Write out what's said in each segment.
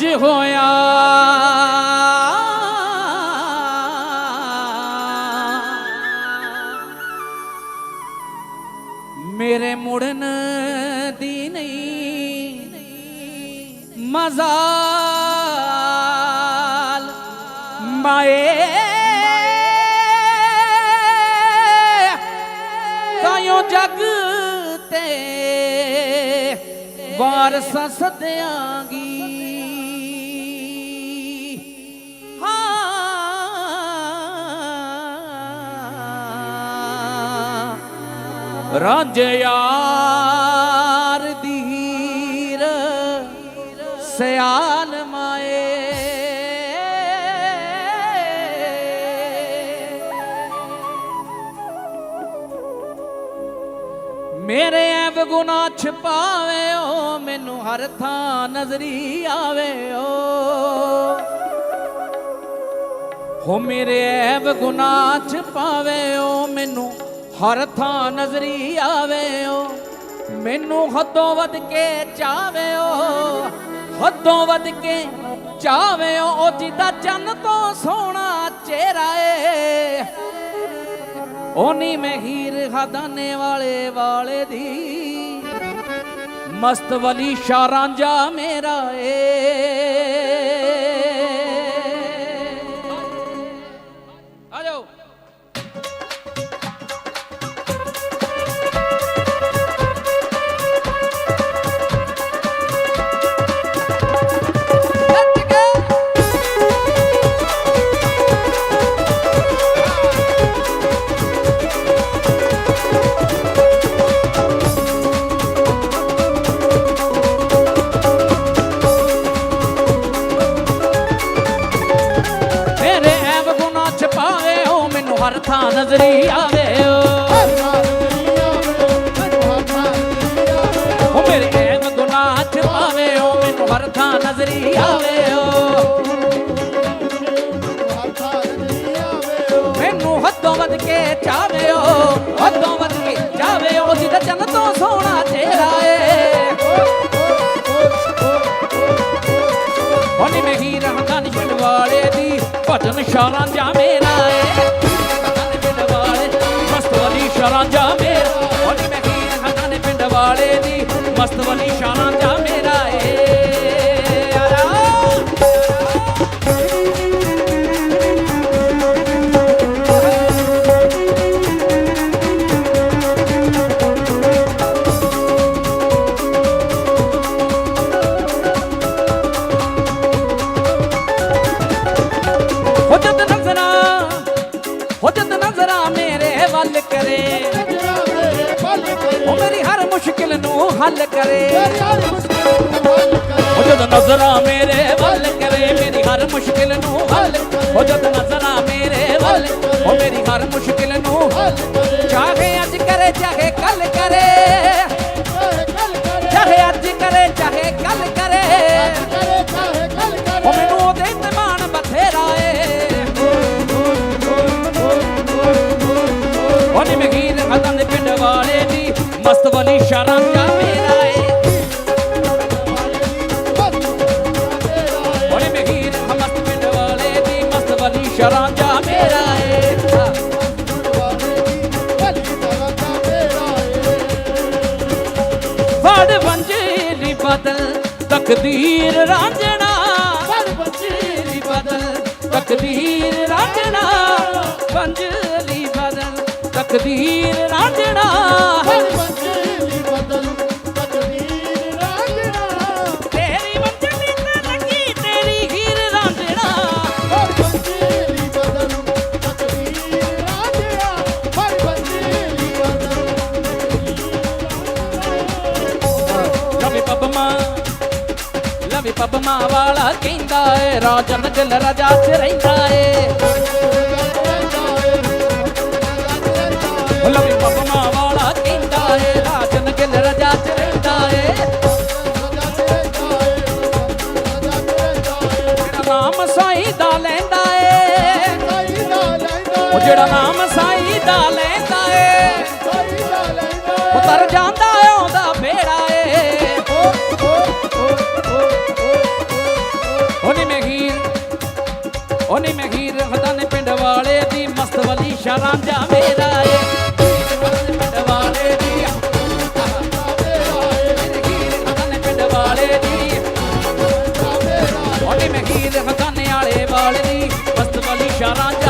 ਅੱਜ ਹੋਇਆ। ਮੇਰੇ ਮੁੜਨ ਦੀ ਨਹੀਂ ਮਜ਼ਾਲ। ਮਾਏ। ਤਾਇਓ ਜਗ ਤੇ ਵਾਰਸ ਸਦਿਆਂਗੀ। ਹਾਂ ਯਾਰ ਦੀ ਸਿਆਲ ਮਾਏ। ਮੇਰੇ ਐਬ ਗੁਨਾਹ ਛਪਾਵੇ ਓ ਮੈਨੂੰ ਹਰ ਥਾਂ ਨਜ਼ਰੀ ਆਵੇ ਓ ਹੋ ਮੇਰੇ ਐਬ ਗੁਨਾਹ ਛਪਾਵੇ ਓ ਮੈਨੂੰ ਹਰ ਥਾਂ ਨਜ਼ਰੀ ਆਵੇ ਓ ਮੈਨੂੰ ਹੱਦੋਂ ਵੱਧ ਕੇ ਚਾਵੇ ਓ ਹੱਦੋਂ ਵੱਧ ਕੇ ਚਾਵੇ ਓ ਉਹ ਜਿਹਦਾ ਚੰਨ ਤੋਂ ਸੋਹਣਾ ਚਿਹਰਾ ਏ। ਓਨੀ ਮੈਂ ਹੀਰ ਹਦਾਨੇ ਵਾਲੇ ਵਾਲੇ ਦੀ, ਮਸਤ ਵਲੀ ਸ਼ਾਰਾਂਜਾ ਮੇਰਾ ਏ। ਮੈਨੂੰ ਨਜ਼ਰੀ ਆਵੇ ਓ ਮੇਰੇ ਐਬ ਗੁਨਾਹ ਛਪਾਵੇ ਓ ਮੈਨੂੰ ਹਰ ਨਜ਼ਰੀ ਆਵੇ ਓ ਮੈਨੂੰ ਹੱਦੋਂ ਵੱਧ ਕੇ ਚਾਵੇ ਓ ਹੱਦੋਂ ਵੱਧ ਕੇ ਚਾਵੇ ਓ ਜਿਹਦਾ ਚੰਨ ਤੋਂ ਸੋਹਣਾ ਚਿਹਰਾ ਏ। ਉਹਨੇ ਮੈਂ ਹੀਰ ਹੰਦਾਨ ਪਿੰਡ ਵਾਲੇ ਦੀ, ਭਜਨ ਸ਼ਾਰਾਂ ਜਾ ਮੇਰਾ ਏ। ਵਲੀ ਮੇਰਾ। ਉਹਨੇ ਮੈਂ ਹੀਰ ਹੰਦਾਨ ਪਿੰਡ ਵਾਲੇ ਦੀ ਮਸਤ ਵਲੀ ਹੱਲ ਕਰੇ। ਹੋ ਜਦ ਨਜ਼ਰਾ ਮੇਰੇ ਵੱਲ ਕਰੇ ਮੇਰੀ ਹਰ ਮੁਸ਼ਕਿਲ ਨੂੰ ਹੱਲ ਹੋ ਜਦ ਨਜ਼ਰਾ ਮੇਰੇ ਵੱਲ ਉਹ ਮੇਰੀ ਹਰ ਮੁਸ਼ਕਿਲ ਨੂੰ ਚਾਹੇ ਅੱਜ ਕਰੇ ਚਾਹੇ ਕੱਲ ਕਰੇ। ਚਾਹੇ ਅੱਜ ਕਰੇ ਚਾਹੇ ਕੱਲ ਕਰੇ। ਉਹ ਮੈਨੂੰ ਉਹਦੇ ਤੇ ਮਾਣ ਬਥੇਰਾ ਏ। ਉਹਨੇ ਮਗੀਰ ਹਦਾਂ ਦੇ ਪਿੰਡ ਵਾਲੇ ਦੀ ਮਸਤ ਵਲੀ ਫੜ ਵੰਜੇਲੀ ਬਦਲ ਤਕਦੀਰ ਰਾਂਝਣਾ। ਵੰਜੇਲੀ ਬਦਲ ਤਕਦੀਰ ਰਾਂਝਣਾ। ਵੰਜੇਲੀ ਬਦਲ ਤਕਦੀਰ ਰਾਂਝਣਾ। ਪਬਮਾ ਵਾਲਾ ਕਹਿੰਦਾ ਏ ਰਾਜਨ ਦਿਲ ਰਾਜਾ ਚ ਰਹਿੰਦਾ ਏ। ਲਵੇ ਪਬਮਾ ਵਾਲਾ ਕਹਿੰਦਾ ਏ ਰਾਜਨ ਦਿਲ ਰਾਜਾ ਚ ਰਹਿੰਦਾ ਏ। ਜਿਹੜਾ ਨਾਮ ਸਾਈਂ ਦਾ ਲੈਂਦਾ ਏ। ਉਹ ਜਿਹੜਾ ਨਾਮ ਹਦਾਨੇ ਵਾਲੇ ਵਾਲੇ ਦੀ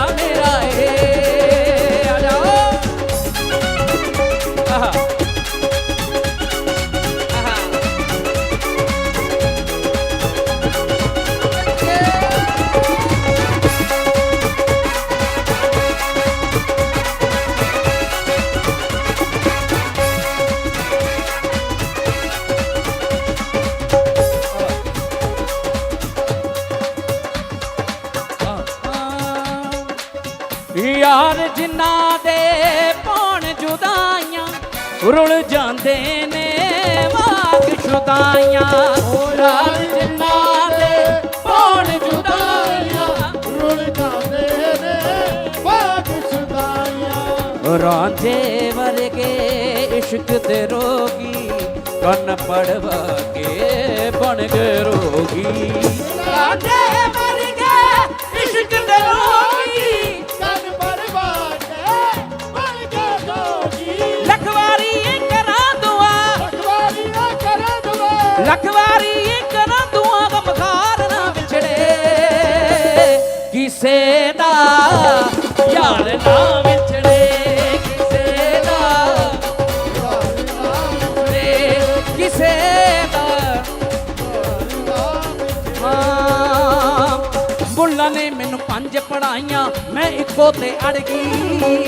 ਰੁਲ ਜਾਂਦੇ ਨੇ ਵਾਕ ਸ਼ੁਦਾਈਆਂ ਯਾਰ ਜਿਨ੍ਹਾਂ ਦੇ ਪੌਣ ਜੁਦਾਈਆਂ। ਰੁਲ ਜਾਂਦੇ ਨੇ ਬਾਗ ਸੁਦਾਈਆਂ ਰਾਂਝੇ ਵਰਗੇ ਇਸ਼ਕ ਦੇ ਰੋਗੀ ਕੰਨ ਪੜਵਾ ਕੇ ਬਣ ਗਏ ਰੋਗੀ। ਰਾਂਝੇ ਦੁਆ ਲਖਵਾਰੀ ਇਹ ਕਰਾਂ ਦੁਆ ਗਮਖਾਰ ਨਾ ਵਿਛੜੇ। ਕਿਸੇ ਦਾ ਯਾਰ ਨਾ ਵਿਛੜੇ। ਕਿਸੇ ਦਾ ਵਿਛੜੇ ਕਿਸੇ ਦਾ ਮੁੱਲਾ ਨੇ ਮੈਨੂੰ ਪੰਜ ਪੜਾਈਆਂ ਮੈਂ ਇੱਕੋ ਤੇ ਅੜ ਗਈ।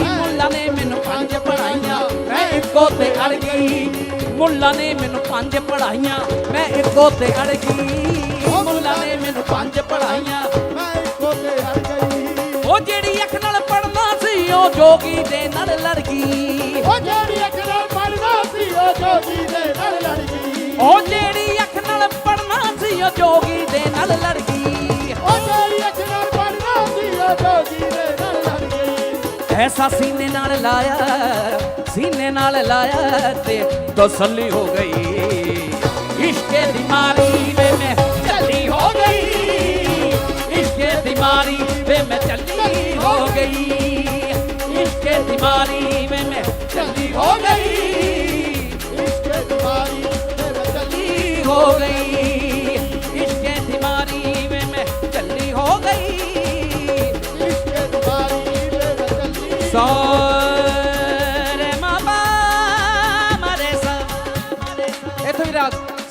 ਮੁੱਲਾ ਨੇ ਮੈਨੂੰ ਪੰਜ ਪੜਾਈਆਂ ਮੈਂ ਇੱਕੋ ਤੇ ਅੜ ਗਈ। ਮੁੱਲਾ ਨੇ ਮੈਨੂੰ ਪੰਜ ਪੜਾਈਆਂ ਮੈਂ ਇੱਕੋ ਤੇ ਅੜ ਗਈ। ਮੁੱਲਾ ਨੇ ਮੈਨੂੰ ਪੰਜ ਪੜਾਈਆਂ ਮੈਂ ਇੱਕੋ ਤੇ ਹਰ ਗਈ। ਉਹ ਜਿਹੜੀ ਅੱਖ ਨਾਲ ਪੜਨਾ ਸੀ ਉਹ ਜੋਗੀ ਦੇ ਨਾਲ ਲੜ ਗਈ। ਉਹ ਜਿਹੜੀ ਅੱਖ ਨਾਲ ਪੜਦਾ ਸੀ ਉਹ ਜੋਗੀ ਦੇ ਨਾਲ ਲੜ ਗਈ। ਉਹ ਜਿਹੜੀ ਅੱਖ ਨਾਲ ਪੜਨਾ ਸੀ ਉਹ ਜੋਗੀ ਦੇ ਨਾਲ ਲੜ ਗਈ। ਉਹ ਜਿਹੜੀ ਅੱਖ ਨਾਲ ਪੜਦਾ ਸੀ ਉਹ ਜੋਗੀ ਦੇ ਨਾਲ ਲੜ ਗਈ। ਐਸਾ ਸੀਨੇ ਨਾਲ ਲਾਇਆ ਸੀਨੇ ਨਾਲ ਲਾਇਆ ਤੇ ਤਸੱਲੀ ਹੋ ਗਈ। ਇਸ਼ਕੇ ਦੀ ਮਾਰੀ ਵੇ ਮੈਂ ਚੱਲੀ ਹੋ ਗਈ। ਇਸ਼ਕੇ ਦੀ ਮਾਰੀ ਵੇ ਮੈਂ ਚੱਲੀ ਹੋ ਗਈ। ਇਸ਼ਕੇ ਦੀ ਮਾਰੀ ਵੇ ਮੈਂ ਚੱਲੀ ਹੋ ਗਈ। ਇਸ਼ਕੇ ਦੀਵਾਰੀ ਤੇਰੇ ਚੱਲੀ ਚੱਲੀ ਹੋ ਗਈ। ਇਸ਼ਕੇ ਦੀ ਮਾਰੀ ਵੇ ਮੈਂ ਚੱਲੀ ਹੋ ਗਈ। ਇਸ਼ਕੇ ਦੀਵਾਰੀ ਤੇਰੇ ਚੱਲੀ ਸਰੇ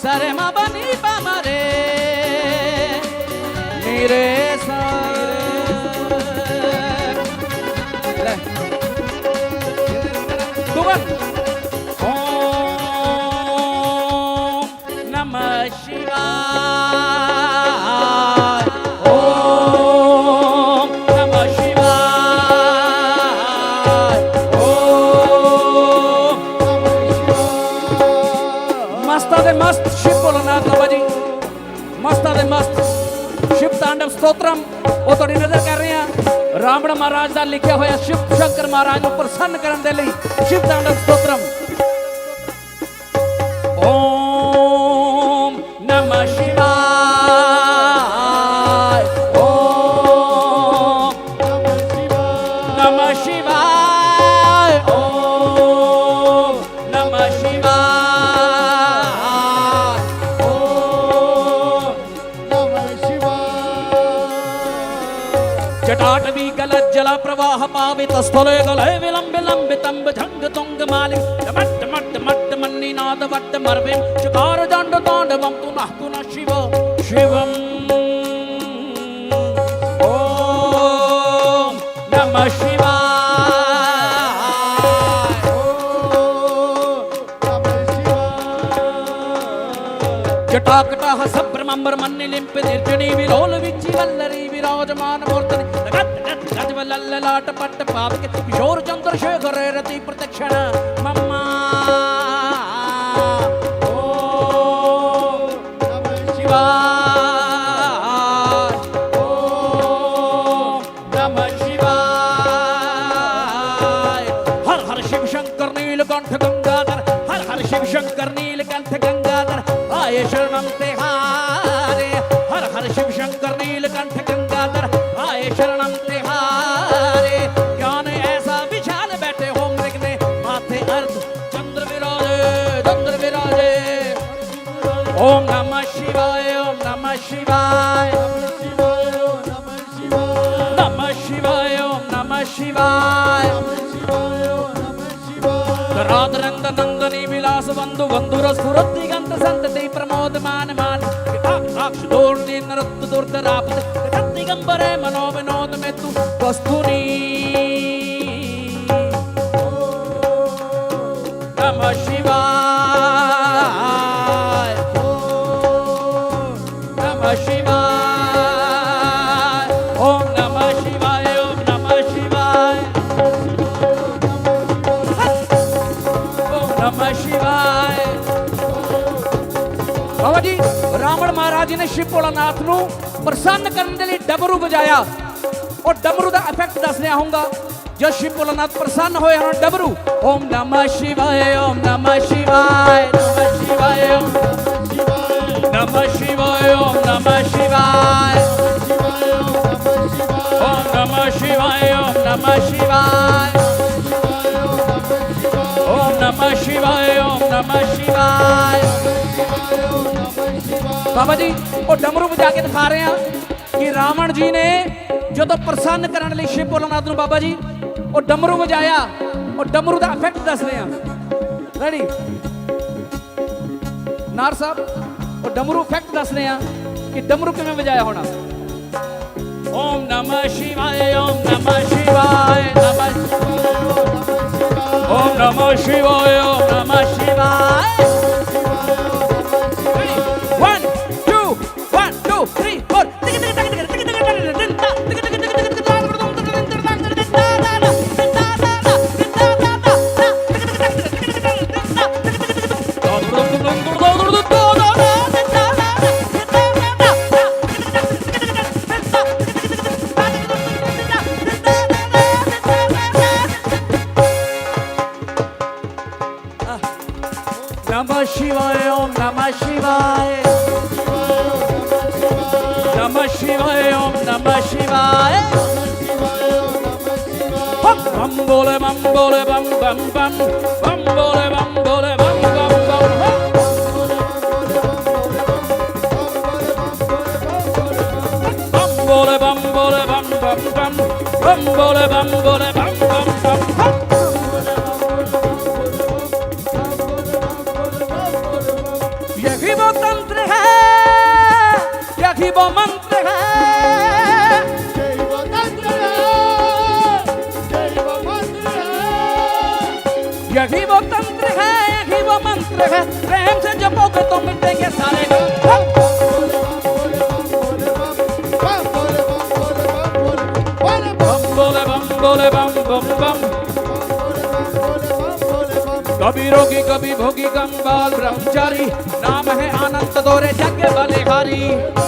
ਹੀ ਰਾਗ ਸਰੇ ਮਾਬਾ ਨੀ ਪਾ ਮਰੇ ਨੀਰੇ ਮਸਤਾਂ ਦੇ ਮਸਤ ਸ਼ਿਵ ਤਾਂਡਵ ਸਤੋਤਰਮ ਉਹ ਤੁਹਾਡੀ ਨਜ਼ਰ ਕਰ ਰਹੇ ਆ ਰਾਮਣ ਮਹਾਰਾਜ ਦਾ ਲਿਖਿਆ ਹੋਇਆ ਸ਼ਿਵ ਸ਼ੰਕਰ ਮਹਾਰਾਜ ਨੂੰ ਪ੍ਰਸੰਨ ਕਰਨ ਦੇ ਲਈ ਸ਼ਿਵ ਤਾਂਡਵ ਸਤੋਤਰਮ ਓਮ ਨਮः ਸ਼ਿਵਾय స్థాపిత స్థలే గలయ విలంబ విలంబ తంబ ఝంగ తొంగ మాలి మట్ట మట్ట మట్ట మన్ని నాద వట్ట మర్వే చకార దండ తాండవం కు నహకున శివ శివం ఓం నమ శివాయ జటాకటాహ సబ్రమంబర మన్ని లింపి నిర్జనీ విలోల విచ్చి వల్లరి విరాజమాన మూర్తని గజవల్లలాట పట్ట ਵਲਲ ਲਾਟ ਪੱਟ ਪਾਪ ਕੇ ਕਿਸ਼ੋਰ ਚੰਦਰ ਸ਼ੇਖਰ ਰਤੀ ਪ੍ਰਤਖਣ ਮਮਾ। ਓ। ਸ਼ਿਵਾय ਓਮ ਨਮः ਸ਼ਿਵਾय ਹਰ ਹਰ ਸ਼ਿਵ ਸ਼ੰਕਰ ਨੀਲਕੰਠ ਗੰਗਾਧਰ। ਹਰ ਹਰ ਸ਼ਿਵ ਸ਼ੰਕਰ ஓம் நம சிவாய ஓம் நம சிவாய நம சிவாய ஓம் நம சிவாய ராதரந்த நந்தನಿ ವಿಲಾಸ ಬಂದು ಬಂಧುರ ಸ್ಫುರತಿಗಂತ ಸಂತತಿ ಪ್ರಮೋದಮಾನ ಮಾನ ಸಾಕ್ಷಿ ದೋರ್ದಿ ನರತ್ತು ದುರ್ಧರಾಪದ ಕತ್ತಿಗಂಬರೆ ಮನೋವಿನೋದ ಮೆತ್ತು ವಸ್ತುನೀ ਭੋਲਾਨਾਥ ਨੂੰ ਪ੍ਰਸੰਨ ਕਰਨ ਦੇ ਲਈ ਡਬਰੂ ਵਜਾਇਆ। ਉਹ ਡਮਰੂ ਦਾ ਇਫੈਕਟ ਦੱਸ ਰਿਹਾ ਹਾਂਗਾ ਜੋ ਸ਼ਿਵ ਭੋਲਾਨਾਥ ਪ੍ਰਸੰਨ ਹੋਏ ਹਨ ਡਬਰੂ ਓਮ ਨਮः ਸ਼ਿਵਾਏ, ਓਮ ਨਮः ਸ਼ਿਵਾਏ ਨਮः ਸ਼ਿਵਾਏ, ਓਮ ਨਮः ਸ਼ਿਵਾਏ, ਓਮ ਨਮः ਸ਼ਿਵਾਏ, ਓਮ ਨਮः ਸ਼ਿਵਾਏ, ਓਮ ਨਮः ਸ਼ਿਵਾਏ, ਓਮ ਨਮः ਸ਼ਿਵਾਏ, ਓਮ ਨਮः ਸ਼ਿਵਾਏ ਬਾਬਾ ਜੀ, ਉਹ ਡਮਰੂ ਵਜਾ ਕੇ ਦਿਖਾ ਰਹੇ ਆ ਕਿ ਰਾਵਣ ਜੀ ਨੇ ਜਦੋਂ ਪ੍ਰਸੰਨ ਕਰਨ ਲਈ ਸ਼ਿਵ ਭੋਲਾਨਾਥ ਨੂੰ ਬਾਬਾ ਜੀ, ਉਹ ਡਮਰੂ ਵਜਾਇਆ, ਉਹ ਡਮਰੂ ਦਾ ਇਫੈਕਟ ਦੱਸ ਰਹੇ ਆ ਰੈਡੀ ਨਾਰ ਸਾਹਿਬ, ਉਹ ਡਮਰੂ ਇਫੈਕਟ ਦੱਸ ਰਹੇ ਆ ਕਿ ਡਮਰੂ ਕਿਵੇਂ ਵਜਾਇਆ ਹੋਣਾ। Om ਨਮः Shivaya, Om ਨਮः Shivaya, ਨਮः Om ਨਮः Shivaya, Om ਨਮः Shivaya. Namah Shivaya, Om Namah Shivaya. Namah Shivaya, Om Namah Shivaya. Bam bole bam bole bam bam bam. Bam bole bam bole bam bam bam. Bam bole bam bole bam bam bam. Bam bole bam bole bam bam bam. यही वो मंत्र यही वो तंत्र है, यही वो मंत्र है। प्रेम से जपोगे तो मिटेंगे सारे बोले कभी रोगी, कभी भोगी कंगाल ब्रह्मचारी। नाम है आनंद दोरे जग बलिहारी।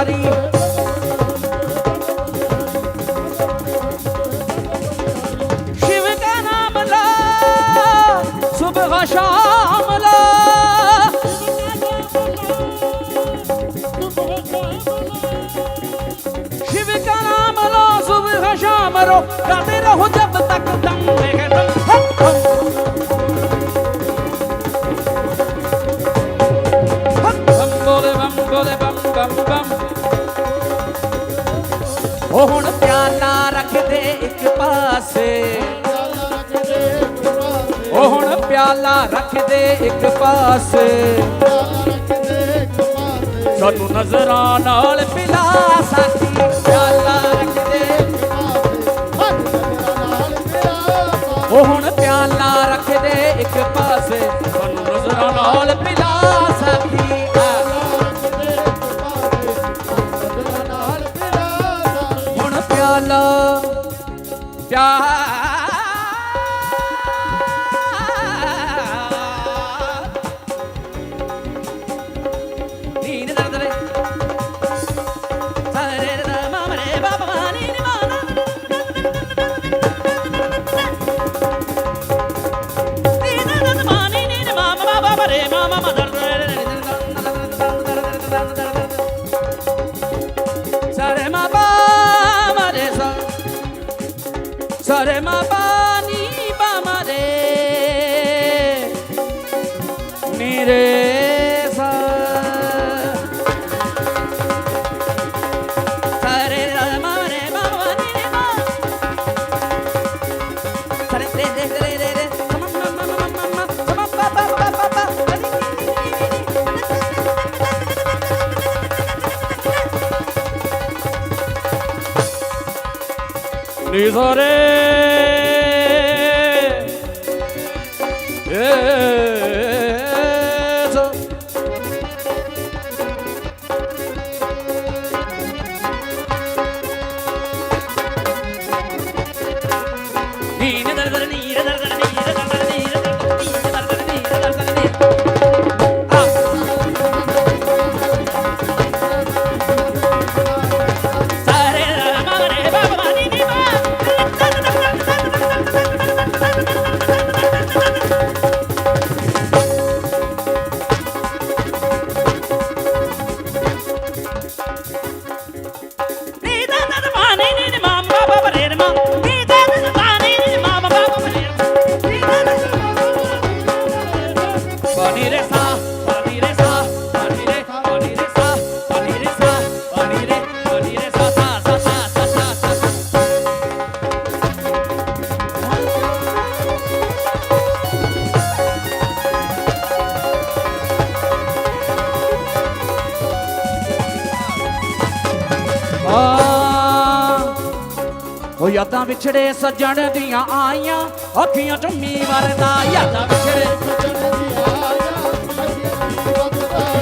ਪਿਆਰੀ ਸ਼ਿਵ ਦਾ ਨਾਮ ਲਾ, ਸੁਬਹ ਸ਼ਾਮ ਲਾ। ਸ਼ਿਵ ਦਾ ਨਾਮ ਲਾ, ਸੁਬਹ ਸ਼ਾਮ ਰੋ, ਰਾਤੇ ਰਹੋ ਪਿਆਲਾ ਰੱਖ ਦੇ ਇੱਕ ਪਾਸੇ। ਸਾਨੂੰ ਨਜ਼ਰਾਂ ਨਾਲ ਪਿਲਾ ਸਾਥੀ ਪਿਆਲਾ ਰੱਖ ਦੇ ਉਹ ਹੁਣ নিধরে। ਉਹ ਯਾਦਾਂ ਵਿਛੜੇ ਸੱਜਣ ਦੀਆਂ ਆਈਆਂ, ਅੱਖੀਆਂ ਚੁੰਮੀ ਵਰਦਾ, ਯਾਦਾਂ ਵਿਛੜੇ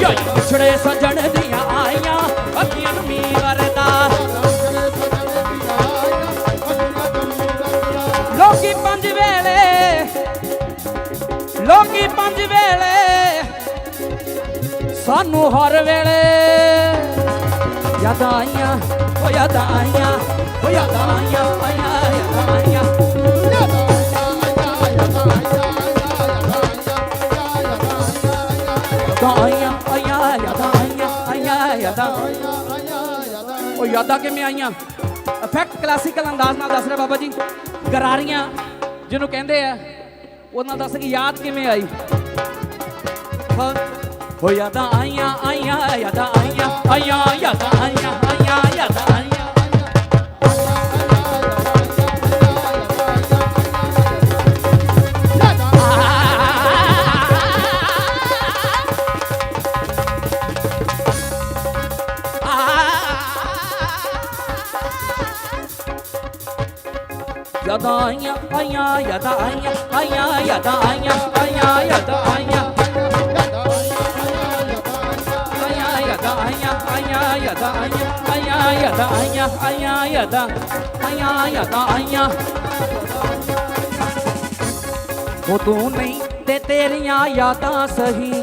ਯਾਦਾਂ ਵਿਛੜੇ ਸੱਜਣ ਦੀਆਂ ਆਈਆਂ, ਅੱਖੀਆਂ ਚੁੰਮੀ ਵਰਦਾ। ਲੋਕੀ ਪੰਜ ਵੇਲੇ, ਲੋਕੀ ਪੰਜ ਵੇਲੇ, ਸਾਨੂੰ ਹਰ ਵੇਲੇ ਯਾਦਾਂ ਆਈਆਂ, ਉਹ ਯਾਦਾਂ ਆਈਆਂ। ਉਹ ਯਾਦਾਂ ਕਿਵੇਂ ਆਈਆਂ? ਇਫੈਕਟ ਕਲਾਸੀਕਲ ਅੰਦਾਜ਼ ਨਾਲ ਦੱਸ ਰਿਹਾ ਬਾਬਾ ਜੀ। ਗਰਾਰੀਆਂ, ਜਿਹਨੂੰ ਕਹਿੰਦੇ ਆ, ਉਹਨਾਂ ਦੱਸ ਕਿ ਯਾਦ ਕਿਵੇਂ ਆਈ? ਹਾਂ। ਹੋ ਯਾਦਾਂ ਆਈਆਂ ਆਈਆਂ, ਯਾਦਾਂ ਆਈਆਂ ਆਈਆਂ, ਯਾਦਾਂ ਆਈਆਂ ਆਈਆਂ ਯਾਦਾਂ ਆਈਆਂ। અહીંયા અહીંયા યતા અહીંયા અહીંયા યતા અહીંયા અહીંયા યતા અહીંયા તું નહીં તે તેરી યાતા સહી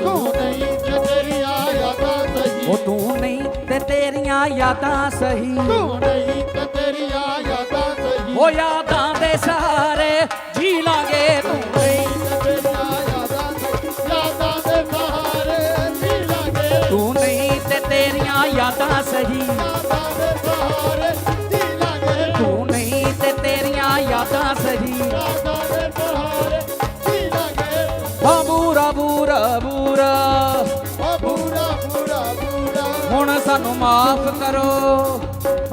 તું નહીં તે તેરી યાતા સહી તું નહીં તે તેરી ਤੇਰੀਆਂ ਯਾਦਾਂ ਦੇ ਸਾਰੇ ਜੀ ਲਾਂਗੇ ਤੂੰ। ਤੂੰ ਨਹੀਂ ਤੇ ਤੇਰੀਆਂ ਯਾਦਾਂ ਸਹੀ। ਤੂੰ ਨਹੀਂ ਤੇ ਤੇਰੀਆਂ ਯਾਦਾਂ ਸਹੀ। ਆ ਬੂਰਾ ਬੂਰਾ ਬੂਰਾ ਹੁਣ ਸਾਨੂੰ ਮਾਫ ਕਰੋ।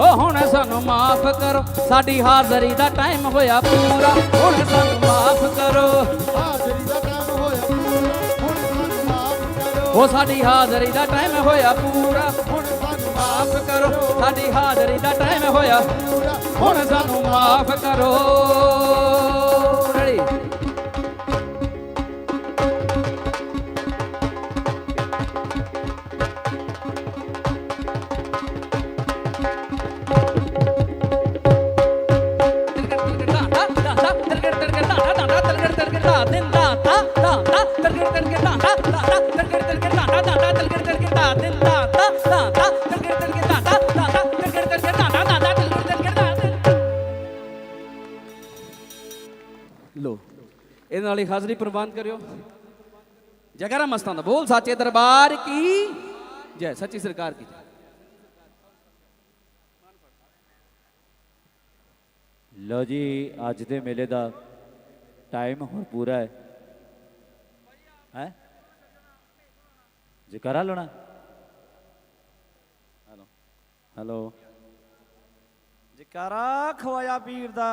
ਓ ਹੁਣ ਸਾਨੂੰ ਮਾਫ ਕਰੋ ਸਾਡੀ ਹਾਜ਼ਰੀ ਦਾ ਟਾਈਮ ਹੋਇਆ ਪੂਰਾ। ਹੁਣ ਸਾਨੂੰ ਮਾਫ ਕਰੋ। ਓ ਸਾਡੀ ਹਾਜ਼ਰੀ ਦਾ ਟਾਈਮ ਹੋਇਆ ਪੂਰਾ। ਮਾਫ ਕਰੋ। ਸਾਡੀ ਹਾਜ਼ਰੀ ਦਾ ਟਾਈਮ ਹੋਇਆ ਹੁਣ ਸਾਨੂੰ ਮਾਫ ਕਰੋ। ਹੀ ਹਾਜ਼ਰੀ ਪ੍ਰਬੰਧ ਕਰਿਓ। ਜਗਰਾ ਮਸਤਾਂ ਦਾ ਬੋਲ ਸਾਚੇ ਦਰਬਾਰ ਕੀ? ਜੈ ਸੱਚੀ ਸਰਕਾਰ ਕੀ ਜੈ। ਲੋ ਜੀ ਅੱਜ ਦੇ ਮੇਲੇ ਦਾ ਟਾਈਮ ਹੁਣ ਪੂਰਾ ਹੈ। ਹੈ? ਜਕਾਰਾ ਲਾਉਣਾ ਹੈਲੋ। ਹੈਲੋ। ਜਕਾਰਾ ਖਵਾਇਆ ਪੀਰ ਦਾ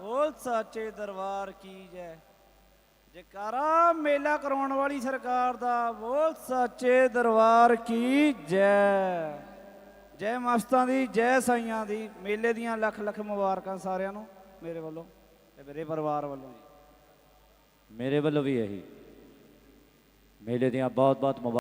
ਬੋਲ ਸੱਚੇ ਦਰਬਾਰ ਕੀ ਜੈ। ਜਕਾਰਾ ਮੇਲਾ ਕਰਾਉਣ ਵਾਲੀ ਸਰਕਾਰ ਦਾ ਬੋਲ ਸੱਚੇ ਦਰਬਾਰ ਕੀ ਜੈ। ਜੈ ਮਸਤਾਂ ਦੀ, ਜੈ ਸਾਈਆਂ ਦੀ, ਮੇਲੇ ਦੀਆਂ ਲੱਖ ਲੱਖ ਮੁਬਾਰਕਾਂ ਸਾਰਿਆਂ ਨੂੰ, ਮੇਰੇ ਵੱਲੋਂ ਤੇ ਮੇਰੇ ਪਰਿਵਾਰ ਵੱਲੋਂ ਜੀ। ਮੇਰੇ ਵੱਲੋਂ ਵੀ ਇਹੀ। ਮੇਲੇ ਦੀਆਂ ਬਹੁਤ ਬਹੁਤ ਮੁਬਾਰਕਾਂ।